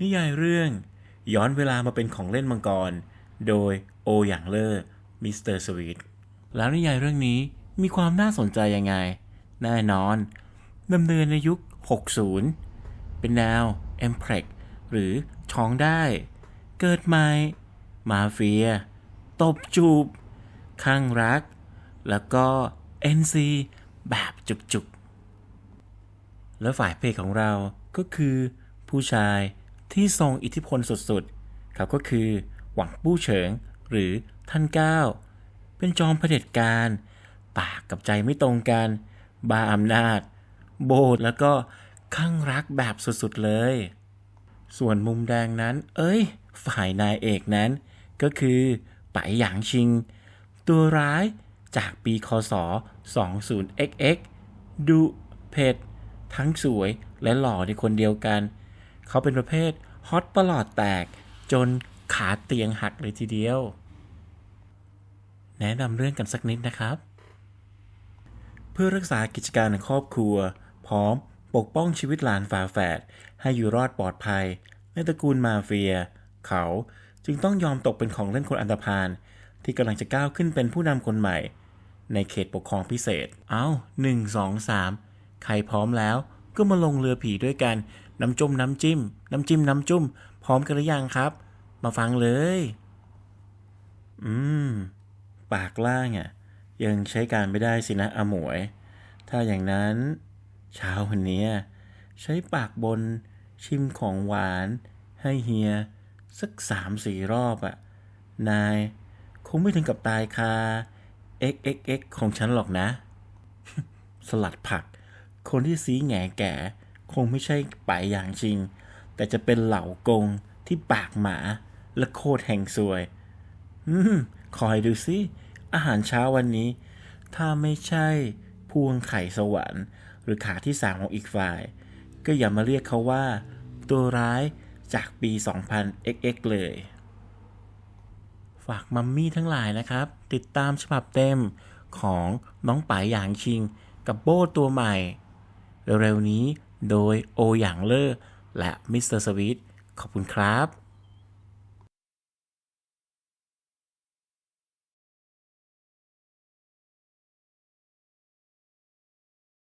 นิยายเรื่องย้อนเวลามาเป็นของเล่นมังกร โดยโออย่างเลอร์มิสเตอร์สวีทแล้วนิยายเรื่องนี้มีความน่าสนใจยังไง แน่นอนดำเนินในยุค 60 เป็นแนว e m p r e หรือช้องได้ เกิดใหม่ มาเฟีย ตบจูบข้างรัก แล้วก็ NC แบบจุกๆ และฝ่ายเพศของเราก็คือผู้ชาย ที่ทรงอิทธิพลสุดๆ เขาก็คือหวังปู้เฉิงหรือท่านเก้า เป็นจอมเผด็จการ ปากกับใจไม่ตรงกัน บาอำนาจ โบดแล้วก็ข้างรักแบบสุดๆเลย ส่วนมุมแดงนั้น เอ้ย ฝ่ายนายเอกนั้น ก็คือไปหยางชิง ตัวร้ายจากปีคศ 20xx ดุเผ็ด ทั้งสวยและหล่อในคนเดียวกัน เขาเป็นประเภทฮอตประหลอดแตก จนขาเตียงหักเลยทีเดียว แนะนำเรื่องกันสักนิดนะครับ เพื่อรักษากิจการครอบครัว พร้อมปกป้องชีวิตหลานฝาแฝดให้อยู่รอดปลอดภัย ในตระกูลมาเฟีย เขาจึงต้องยอมตกเป็นของเล่นคนอันธพาลที่กำลังจะก้าวขึ้นเป็นผู้นำคนใหม่ ในเขตปกครองพิเศษ เอาหนึ่งสองสามใครพร้อมแล้วก็มาลงเรือผีด้วยกัน น้ำจมน้ำจิ้ม น้ำจิ้มน้ำจุ้ม พร้อมกันหรือยังครับ มาฟังเลย อืม ปากล่างอะ ยังใช้การไม่ได้สินะอหมวย ถ้าอย่างนั้น เช้าวันนี้ใช้ปากบนชิมของหวานให้เฮีย สักสามสี่รอบอะนาย คงไม่ถึงกับตายคา xxx ของฉันหรอกนะ สลัดผัก คนที่ซีแง่แก่ คงไม่ใช่ไปายอย่างจริง แต่จะเป็นเหล่ากงที่ปากหมาและโคตรแห่งซวย อืมคอยดูสิ อาหารเช้าวันนี้ ถ้าไม่ใช่พวงไข่สวรรค์ หรือขาที่สามของอีกฝ่าย ก็อย่ามาเรียกเขาว่า ตัวร้ายจากปี 2000 xx เลย ฝากมัมมี่ทั้งหลายนะครับ ติดตามฉบับเต็มของน้องป๋ายหยางชิง กับโบ้ตัวใหม่ เร็วๆนี้ โดยโอหยางเลอร์และมิสเตอร์สวีทขอบคุณครับ